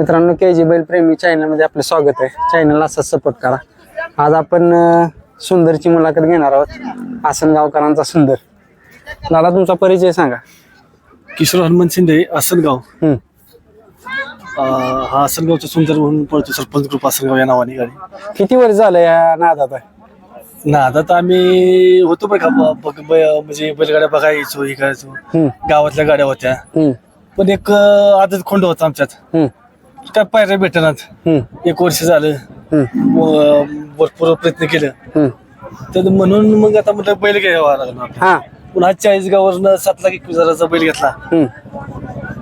मित्रांनो के जी बैल प्रेमी चॅनलमध्ये आपलं स्वागत आहे. चॅनलला असंच सपोर्ट करा. आज आपण सुंदरची मुलाखत घेणार आहोत. आसनगावकरांचा सुंदर. दादा तुमचा परिचय सांगा. किशोर हनुमान शिंदे आसनगाव. हम्म, अं, हा आसनगावचा सुंदर म्हणून पळतो सरपंच ग्रुप आसनगाव या नावाने गाडी. किती वर्ष झालं या नादात? आहे ना आता तर आम्ही होतो बरं का ब- बघ- ब- म्हणजे बैलगाड्या बघायचो हे करायचो. हम्म, गावातल्या गाड्या होत्या. हम्म, पण एक अं, आदत खोंड होता आमच्यात. हम्म, काय पायऱ्या भेटणार हम्म, एक वर्ष झालं. हम्म, व- भरपूर प्रयत्न केलं. हम्म. तर म्हणून मग आता म्हटलं बैल घ्यावा लागला. हा. पुन्हा चाळीस गावावरनं सात लाख एकवीस हजाराचा बैल घेतला. हम्म,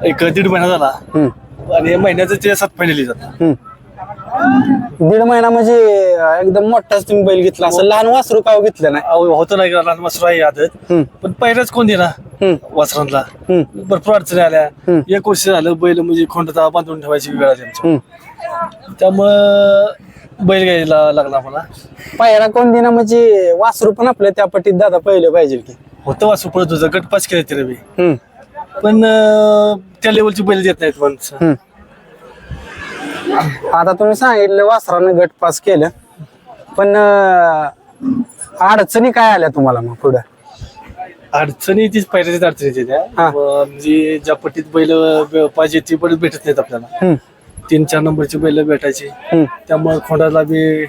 एक दीड महिना झाला. हम्म, आणि महिन्याचं ते सात फायनली जातात हम्म. दीड महिना म्हणजे एकदम मोठाच तुम्ही बैल घेतला. असं लहान वासरू काव घेतलं नाही? अहो, होतं नाही का? लहान मसरू आहे आदत. हम्म, पण पहिलाच कोण देणार हम्म, वासरांना? हम्म, भरपूर अडचणी आल्या. हम्म. एक वर्ष झालं बैल म्हणजे खोंडता बांधून ठेवायची वेळ आली हम्म. त्यामुळं बैल घ्यायला लागला मला पायरा कोण दिना म्हणजे वासरू पण आपल्या त्या पट्टीत दादा पहिले पाहिजे की. होतं वासू पडत होतं. गट पास केलं तिला मी हम्म, पण अं, त्या लेवलची बैल देत नाहीत माणसं. हम्म. आता तुम्ही सांगितलं वासरानं गट पास केलं. पण अं, अडचणी काय आल्या तुम्हाला मग पुढं? अडचणी तीच पहिल्याच अडचणी आहेत त्या. हा. म्हणजे ज्या पट्टीत बैल ब- पाहिजे ती बैल भेटत नाहीत आपल्याला. तीन चार नंबरची बैल भेटायची. त्यामुळे खोंडाला बी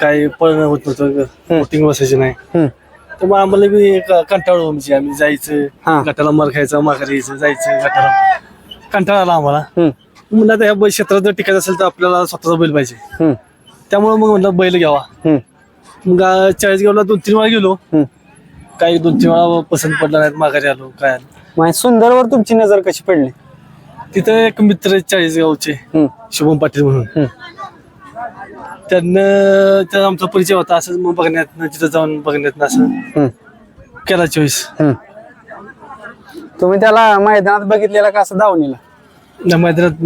काही पळणं होत नव्हतं. बोटिंग बसायची नाही. त्यामुळे आम्हाला बी कंटाळू म्हणजे आम्ही हा. जायचं गटाला मार खायचं माघारी यायचं जायचं गटाला. कंटाळा आला आम्हाला. म्हणलं आता ह्या बैल क्षेत्रात जर टिकायचं असेल तर आपल्याला स्वतःचा बैल पाहिजे. हम्म, त्यामुळे मग म्हणलं बैल घ्यावा. हम्म, मग चाळीसगावला दोन तीन वेळा गेलो. हम्म. काही दोन तीन वेळा पसंत पडला नाहीत माघारी आलो काय आलो. मग सुंदरवर तुमची नजर कशी पडली? तिथं एक मित्र आहेत चाळीसगावचे हम्म, शुभम पाटील म्हणून. हम्म, त्यांना त्याचा आमचा परिचय होता असंच मग बघण्यात तिथं जाऊन बघण्यात असं हम्म, केला चॉईस हम्म. तुम्ही त्याला मैदानात बघितलेला का असं दावणीला मैदानात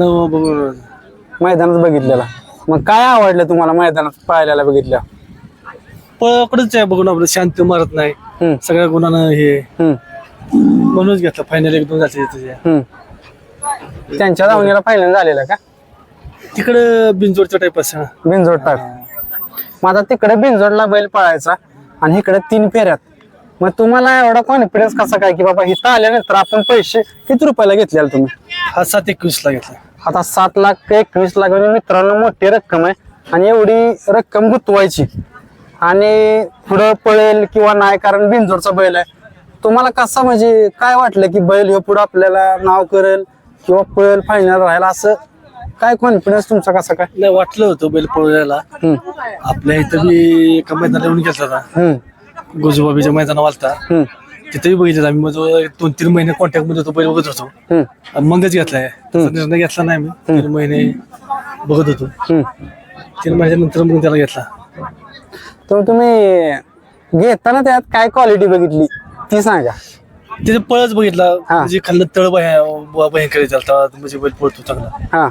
मैदानात बघितलेला. मग काय आवडलं तुम्हाला मैदानात पाहायला बघितल्या पळकडच आहे बघून आपलं शांत मारत नाही. हम्म, सगळ्या गुणानं हे. हम्म, म्हणूनच घेतलं फायनल एक दोन झाले हम्म. त्यांच्या दावणीला फायनल झालेला का? तिकडं बिंजोडच्या टाईप असं बिनजोड टाक मग आता तिकडे बिनजोडला बैल पळायचा आणि इकडे तीन फेऱ्यात. मग तुम्हाला एवढा कॉन्फिडन्स कसा काय की बाबा इथं आल्यानंतर आपण पैसे किती रुपयाला घेतलेला तुम्ही? हा सात एकवीस ला घेतला. आता सात लाख एकवीस लाख म्हणजे मित्रांनो मोठी रक्कम आहे आणि एवढी रक्कम गुंतवायची. आणि पुढं पळेल किंवा नाही कारण बिनजोडचा बैल आहे. तुम्हाला कसा म्हणजे काय वाटलं की बैल ह्यो पुढं आपल्याला नाव करेल किंवा पळेल फायनल राहील असं काय कॉन्फिडन्स तुमचा कसा काय? नाही वाटलं होतं बैल पळवायला. हम्म, आपल्या इथं बी एका मैदानाला येऊन घेतला होता. हम्म, गोजूबाबीच्या मैदाना वालता हम्म, तिथेही बघितलं आम्ही. मग दोन तीन महिने कॉन्टॅक्टमध्ये होतो बैल बघत होतो. हम्म, आणि मगच घेतलाय. निर्णय घेतला नाही मी तीन महिने बघत होतो. हम्म. तीन महिन्यानंतर मग त्याला घेतला. तर तुम्ही घेताना त्यात काय क्वालिटी बघितली? ती सांगा. तिथे पळच बघितला. हा. म्हणजे खाल्लं तळ भया भयंकर चालता म्हणजे बैल पळतो चांगला. हा.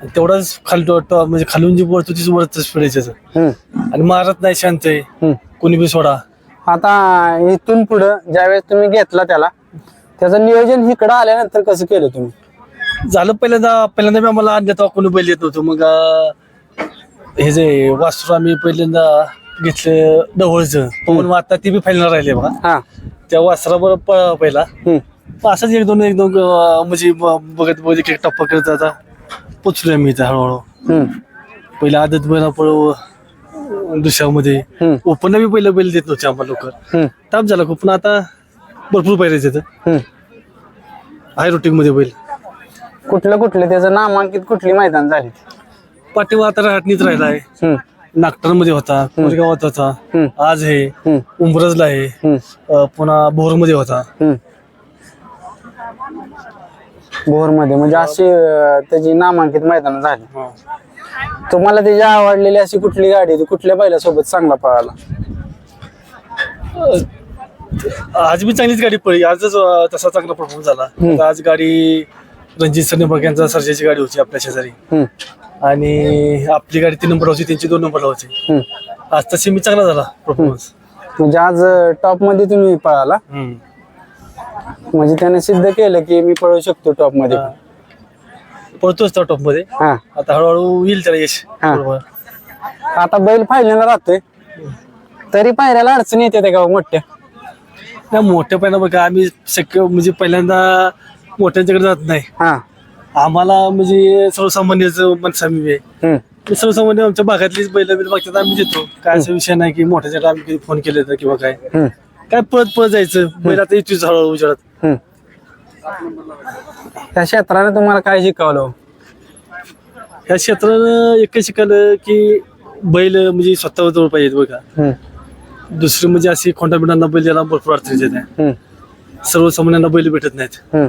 आणि तेवढाच खाली म्हणजे खालून जी पळतो तीच वरच हम्म, आणि मारत नाही शांत आहे. हम्म. कोणी बी सोडा. आता इथून पुढं ज्यावेळेस तुम्ही घेतला त्याला त्याचं नियोजन इकडं आल्यानंतर कसं केलं तुम्ही? झालं पहिल्यांदा पहिल्यांदा मी आम्हाला तेव्हा कोणी बैल येत नव्हतं. मग अं, हे जे वासरू आम्ही पहिल्यांदा घेतलं डवळचं पण आता ते बी फायनल राहिले बघा. हा. त्या वासराबरोबर पळा पहिला. हम्म, मग असंच एक दोन एक दोन अं, म्हणजे ब- बघत बघत एक एक टप्पा करत आता पोचलोय मी इथं हळूहळू. हम्म, पहिला आदत बैला पळव दुसऱ्यामध्ये ओपनला बी पहिलं बैल देत नव्हते आम्हाला लवकर. हम्म, ताप झाला खूप. पण आता भरपूर पाहिजे तिथं. हाय रुटीन मध्ये बैल. कुठलं कुठलं? त्याचं नामांकित कुठली मैदान झाली? पाठीमा आता राहटणीत राहिला आहे. हम्म, नागठाणमध्ये होता कोरेगावात होता. आज आहे हम्म, उंबरजला आहे. पुन्हा भोरमध्ये होता. हम्म. भोरमध्ये म्हणजे अशी त्याची नामांकित मैदान झाली. तुम्हाला त्याची आवडलेली अशी कुठली गाडी होती कुठल्या बैलासोबत चांगला पळाला? अं, आज बी चांगलीच गाडी पडली आजच अं, तसा चांगला परफॉर्मन्स झाला. आज गाडी रणजित सनेबग यांचा सर्जाची गाडी होती आपल्या शेजारी. हम्म, आणि आपली गाडी तीन नंबर होती त्यांची दोन नंबरला होती. हम्म. आज तशी मी चांगला झाला परफॉर्मन्स म्हणजे आज टॉपमध्ये तुम्ही पळाला? म्हणजे त्याने सिद्ध केलं की मी पळू शकतो टॉपमध्ये पळतोच त्या टॉपमध्ये. हा. आता हळूहळू येईल त्याला यश. हा. बरोबर. आता बैल फायनलला राहतोय. तरी पायऱ्याला अडचणी येते हो मोठ्या. नाही मोठ्या पहिला बघा आम्ही शक्य म्हणजे पहिल्यांदा मोठ्यांच्याकडे जात नाही. हा. आम्हाला म्हणजे सर्वसामान्य माणसं आम्ही आहे. हम्म. ते सर्वसामान्य आमच्या भागातलीच बैल बिल बघतात आम्ही देतो. काय असा विषय नाही की मोठ्याच्याकडे आम्ही कधी फोन केले तर किंवा काय. हम्म. काय पळत पळत जायचं. बैल आता येतोच हळूहळू उजेडात. हम्म. त्या क्षेत्राने तुम्हाला काय शिकवलं? ह्या क्षेत्रानं एकच शिकलं की बैल म्हणजे स्वतःवर जवळ पाहिजेत बघा. हम्म. दुसरी म्हणजे अशी खोंडा बिंडांना बैल द्यायला भरपूर अडचणी येतात हम्म. सर्वसामान्यांना बैल भेटत नाहीत. हम्म.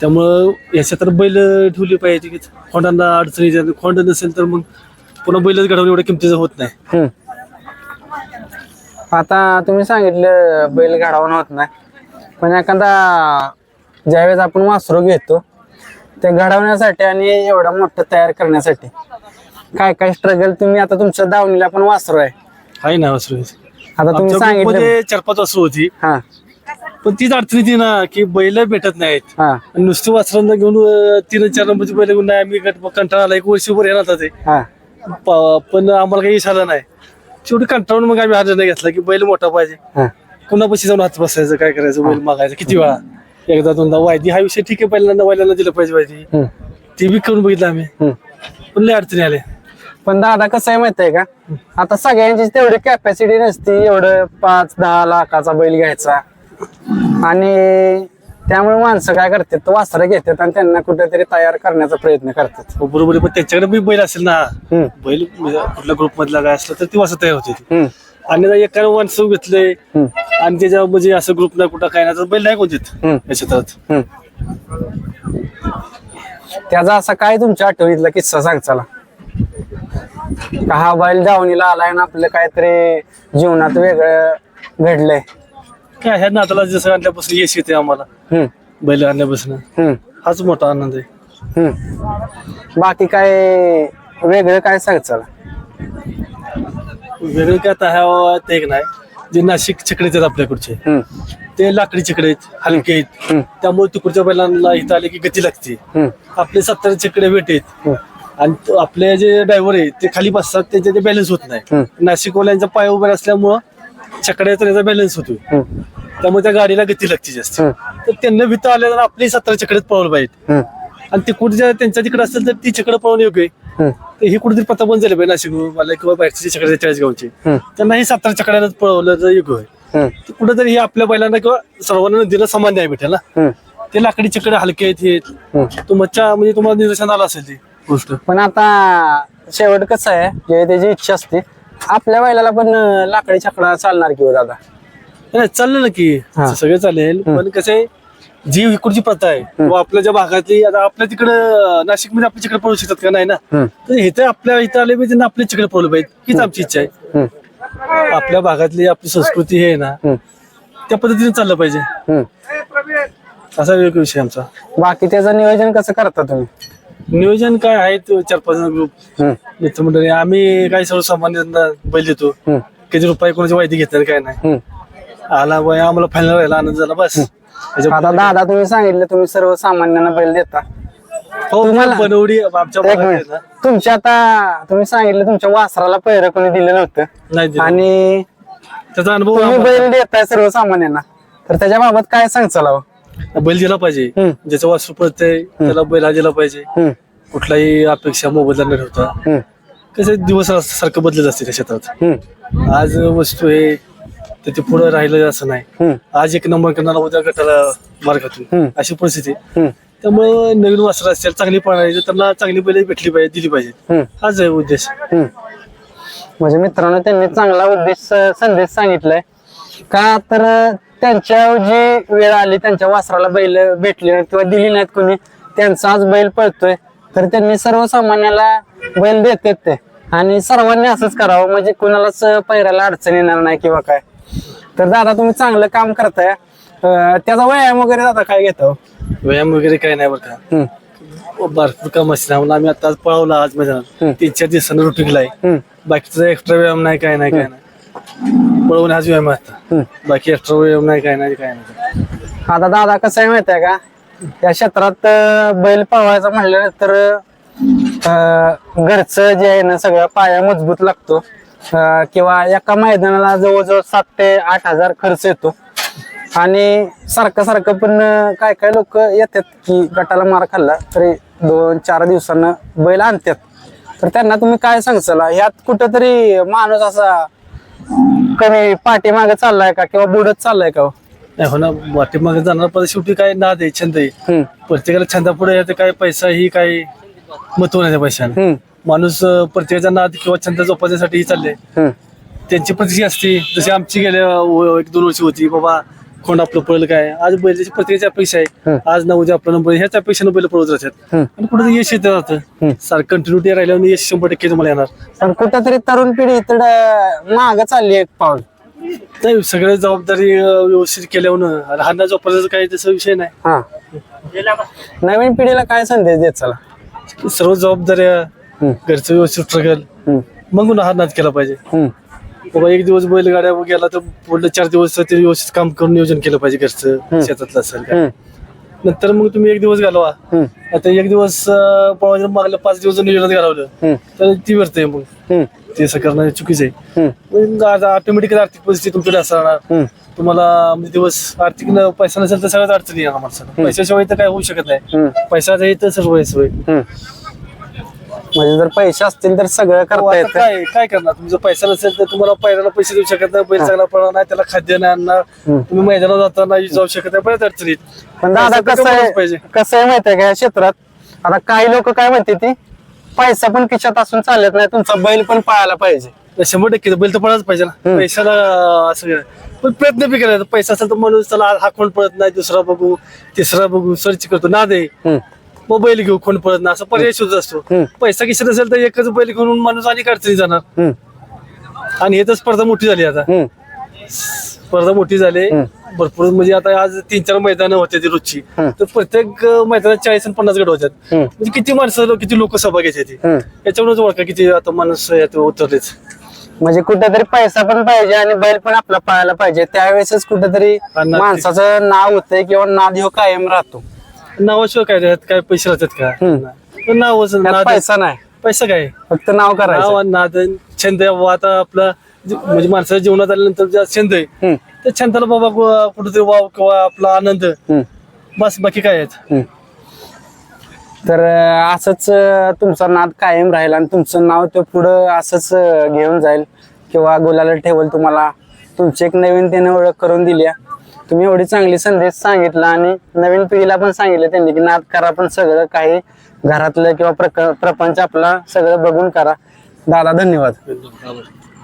त्यामुळं या क्षेत्रात बैल ठेवली पाहिजे की खोंडांना अडचणी येतात खोंड नसेल तर मग पुन्हा बैलच घडवणं एवढ्या किमतीचं होत नाही. हम्म. आता तुम्ही सांगितलं बैल घडावून होत नाही. पण एखादा ज्यावेळेस आपण वासरू घेतो ते घडवण्यासाठी आणि एवढं मोठं तयार करण्यासाठी काय काय स्ट्रगल तुम्ही आता तुमच्या दावणीला पण वासरू आहे? आहे ना वासरू. आता तुम्ही सांगितलं. चार पाच वासरू होती. हा. पण तीच अडचणी ती ना की बैल भेटत नाहीत. हा. आणि नुसती वासरांना घेऊन अं, तीन चार नंबरची बैल घेऊन नाही आम्ही गट- कंटाळा आला एक वर्षभर येणार होता ते. हा. प- पण आम्हाला काही आलं नाही. शेवटी कंटाळून मग आम्ही हा निर्णय घेतला की बैल मोठा पाहिजे. हा. पुन्हा पैसे जाऊन हात बसायचं काय करायचं बैल मागायचं? किती वेळा? एकदा दोनदा. वायदी हा विषय ठीक आहे पहिल्यांदा वायल्याला दिलं पाहिजे हम्म, ती. बी करून बघितलं आम्ही. पण लय अडचणी आले पण दादा कसं आहे माहीत आहे का? आता सगळ्यांची तेवढी कॅपॅसिटी नसती एवढं पाच दहा लाखाचा बैल घ्यायचा. आणि त्यामुळे माणसं काय करतात तो वासरं घेतात आणि त्यांना कुठेतरी तयार करण्याचा प्रयत्न करतात. हो, बरोबर आहे. पण त्यांच्याकडे बी बैल असेल ना हम्म, बैल म्हणजे कुठल्या ग्रुप मधला काय असलं तर ती वाजता तयार होते. हम्म, आणि एका माणसं घेतले आणि त्याच्या म्हणजे असं ग्रुप नाही कुठं काय नाही तर बैल नाही कोणतेत या क्षेत्रात. त्याचा असा काय तुमच्या आठवणीतला किस्सा सांग चला. का हा बैल दावणीला आलाय ना आपलं काहीतरी जीवनात वेगळं घडलंय. काय ह्या नाताला जसं आणल्यापासून यश येते आम्हाला. हम्म, बैल आणल्यापासून. हम्म. हाच मोठा आनंद आहे. हम्म. बाकी काय वेगळं काय सांग चला. वेगळं काय आता ते एक नाही जे नाशिक छकडे आहेत आपल्याकडचे. हम्म, ते लाकडी छकडे आहेत हलके आहेत. हम्म, त्यामुळे तिकडच्या बैलांना इथं आले की गती लागते. हम्म, आपले सत्तर छकडे भेट आहेत. हम्म, आणि तो आपले जे ड्रायव्हर आहेत ते खाली बसतात त्याचे ते बॅलन्स होत नाही. हम्म. नाशिकवाल्यांचा पाय उभे असल्यामुळं छकड्याचा त्याचा बॅलन्स होतो हम्म, त्यामुळे त्या गाडीला गती लागते जास्त. हम्म, तर त्यांना भीता आल्या तर आपली सत्तर छकड्यात पळवलं पाहिजे हम्म, आणि ते कुठे जर त्यांच्या तिकडे असेल तर ती छकडं पळवून योग्य आहे. तर ही कुठेतरी पता बंद झाली पाहिजे नाशिक मला किंवा बाहेरची छकडे चाळीस गावची. त्यांना ही सत्तर छकड्यालाच पळवलं तर योग्य तर कुठेतरी हे आपल्या बैलांना किंवा सर्वांना नदीला समान न्याय भेटेल ना ते लाकडी छकडे हलके आहेत हे आहेत. तुमच्या म्हणजे तुम्हाला निदर्शन आलं असेल ती गोष्ट. पण आता शेवट कसं आहे जे त्याची इच्छा असते आपल्या बैलाला पण अं, लाकडी छकडा चालणार किंवा दादा? नाही चाललं ना की. हा. सगळं चालेल. पण कसं आहे जी इकडची प्रथा आहे किंवा आपल्या ज्या भागातली आता आपल्या तिकडं नाशिकमध्ये आपल्या तिकडे पळू शकतात का? नाही ना? तर इथे आपल्या इथं आले पाहिजे आपल्या तिकडे पळलं पाहिजे. हीच आमची इच्छा आहे. आपल्या भागातली आपली संस्कृती हे ना त्या पद्धतीने चाललं पाहिजे. असा एक विषय आमचा. बाकी त्याचं नियोजन कसं करता तुम्ही? नियोजन काय आहे चार पाच ग्रुप मित्रमंडळी आम्ही काय सर्वसामान्यांना बैल देतो. किती रुपये कोणाची माहिती घेत नाही काय नाही. आला बाय आम्हाला फायनल राहिला आनंद झाला बस. आता दादा तुम्ही सांगितलं तुम्ही सर्वसामान्यांना बैल देता. हो बनवडी आमच्या एक आहे मिनिट. ना. तुमच्या आता तुम्ही सांगितलं तुमच्या वासराला पैर कोणी दिलं नव्हतं. नाही दिलं. आणि त्याचा अनुभव तुम्ही आम्हाला- बैल देताय सर्वसामान्यांना. तर त्याच्या बाबत काय सांगचाल हो? बैल दिला पाहिजे. हम्म. ज्याचं वासरू पडतंय त्याला बैल हा दिला पाहिजे. हम्म, कुठलाही अपेक्षा मोबदला न ठेवता. हम्म, कसं दिवस सारखं बदलत असते त्या हम्म, आज वस्तू आहे तर ते पुढे राहिलं असं नाही. आज एक नंबर करणारा उद्या गटाला मार्गातून. अशी परिस्थिती. त्यामुळे नवीन वस्त्र असतील चांगली पळायची त्यांना चांगली बैल भेटली पाहिजे दिली पाहिजे हाच आहे उद्देश. हम्म. म्हणजे मित्रांनो त्यांनी चांगला उद्देश संदेश सांगितलाय. का तर त्यांच्या जी वेळ आली त्यांच्या वासराला बैल भेटली नाहीत किंवा दिली नाहीत कोणी त्यांचा आज बैल पळतोय. तर त्यांनी सर्वसामान्याला बैल देतात ते. आणि सर्वांनी असंच करावं म्हणजे कुणालाच पैराला अडचण येणार नाही किंवा काय. तर दादा तुम्ही चांगलं काम करताय. अं, त्याचा व्यायाम वगैरे दादा काय घेतो? व्यायाम वगैरे काही नाही बरं का हम्म, भरपूर काम असते. म्हणून आम्ही आता आज पळवला आज मैदानात. हम्म. तीन चार दिवसानं रुटीनला आहे. हम्म, बाकीचा एक्स्ट्रा व्यायाम नाही काय नाही काय नाही. पळवून हाच व्यायाम आहे आता. हम्म. बाकी एक्स्ट्रा व्यायाम नाही काय नाही काय नाही. आता दादा कसं आहे माहिती आहे का? या क्षेत्रात अं, बैल पळवायचा म्हणल्यानंतर अं, घरचं जे आहे ना सगळं पाया मजबूत लागतो. अं, किंवा एका मैदानाला जवळजवळ सात ते आठ हजार खर्च येतो. आणि सारखं सारखं पण अं, काय काय लोक येतात की गटाला मार खाल्ला तरी दोन चार दिवसानं बैल आणतात. तर त्यांना तुम्ही काय सांगचाल ह्यात कुठंतरी माणूस असा कमी पाठीमागे चाललाय का किंवा बुडत चाललाय का हो? नाही हो ना वाटेमागे जाणार पण शेवटी काय नाद आहे छंद आहे. हम्म, प्रत्येकाला छंदापुढे येते काय पैसा ही काय महत्त्व नाही त्या पैशाने. हम्म, माणूस अं, प्रत्येकाचा नाद किंवा छंद जोपासण्यासाठी चालले. हम्म, त्यांची प्रतिष्ठा असते. जशी आमची गेल्या व- एक दोन वर्षी होती. बाबा कोण आपलं पळलं काय? आज बैलाची प्रत्येकाची अपेक्षा आहे. आज ना उद्या आपला नंबर. ह्याच अपेक्षेनं बैल पळवत राहतात. हम्म. आणि पुढे यश येत राहतं सारखं कंटिन्युटी राहिल्यावर यश शंभर टक्के तुम्हाला येणार. पण कुठंतरी तरुण पिढी इकडं माग चालली एक पाऊल. नाही सगळे जबाबदारी अं, व्यवस्थित केल्यावर लहान जोपासायचं काही तसा विषय नाही. हा. नवीन पिढीला काय संदेश देत चला? सर्व जबाबदाऱ्या घरचं व्यवस्थित स्ट्रगल मग हा नाद केला पाहिजे. बाबा एक दिवस बैलगाड्या गेला तर पुढले चार दिवस ते व्यवस्थित काम करून नियोजन केलं पाहिजे घरचं शेतातलं असेल काय नंतर मग तुम्ही एक दिवस घालवा. आता एक दिवस मागलं पाच दिवस नियोजनात घालवलं तर ती व्यर्थ आहे मग ते असं करणं चुकीचं आहे. ऑटोमॅटिक आर्थिक परिस्थिती तुमच्याकडे असणार. तुम्हाला म्हणजे दिवस आर्थिक पैसा नसेल तर सगळ्याच अडचणी येणार माणसाला. पैशाशिवाय तर काय होऊ शकत नाही. पैसा आहे तर सर्व आहे सोय. म्हणजे जर पैसे असतील तर सगळं करता आता येतं काय काय करणार? तुमचा पैसा नसेल तर तुम्हाला पैराला पैसे देऊ शकत नाही बैल चांगला पडणार नाही त्याला खाद्य नाही आणणार तुम्ही मैदानात जाताना जाऊ शकत नाही बऱ्याच अडचणीत. पण दादा पैसा तर कसं आहे पाहिजे. कसं आहे माहितीये का या क्षेत्रात? आता काही लोक काय म्हणते ती? पैसा पण खिशात असून चालत नाही तुमचा बैल पण पळायला पाहिजे. शंभर टक्के बैल तर पडायच पाहिजे ना. पैशाला असं काय. पण प्रयत्न बी करायचा पैसा असेल तर माणूस त्याला हा कोण पळत नाही दुसरा बघू तिसरा बघू सर्च करतो. ना दे हम्म, मग बैल घेऊ कोण पळत नाही असं पर्याय शोधत असतो. हम्म. पैसा किशात असेल तर एकच बैल घेऊन माणूस अनेक अडचणी जाणार. हम्म, आणि हे तर स्पर्धा मोठी झाली आता. हम्म, स्पर्धा मोठी झाली. भरपूर म्हणजे आता आज तीन चार मैदानं होते ती रोजची. हम्म. तर प्रत्येक अं, मैदानात चाळीस आणि पन्नास गड होत्यात. हम्म. म्हणजे किती माणसं किती लोक सहभागी आहेत ती. हम्म. याच्यावरूनच ओळखा किती आता माणूस यात उतरलेच म्हणजे कुठेतरी पैसा पण पाहिजे आणि बैल पण आपला पळायला पाहिजे. त्यावेळेसच कुठेतरी आणि ना- माणसाचं नाव होतंय किंवा नाद ह्यो कायम राहतो. नावाशिवाय काय त्यात काय पैसे राहतात का? पण नावच त्यात नाद पैसा नाही. पैसा काय? फक्त नाव नाव करायचं आणि नाद आणि छंद आहे. आता आपला जे- म्हणजे माणसाच्या जीवनात आल्यानंतर छंद आहे हम्म, त्या छंदाला बाबा कु- कुठेतरी वाव किंवा आपला आनंद. हम्म, बस बाकी काय आहेत? हम्म. तर अं, असंच अं, तुमचा नाद कायम राहील आणि तुमचं नाव तो पुढं असंच अं, घेऊन जाईल. किंवा गुलाला ठेवल तुम्हाला. तुमची एक नवीन त्याने ओळख करून दिली आहे. तुम्ही एवढी चांगली संदेश सांगितला आणि नवीन पिढीला पण सांगितलं त्यांनी की नाद करा पण सगळं काही घरातलं किंवा प्रक- प्रपंच आपला सगळं बघून करा. दादा धन्यवाद.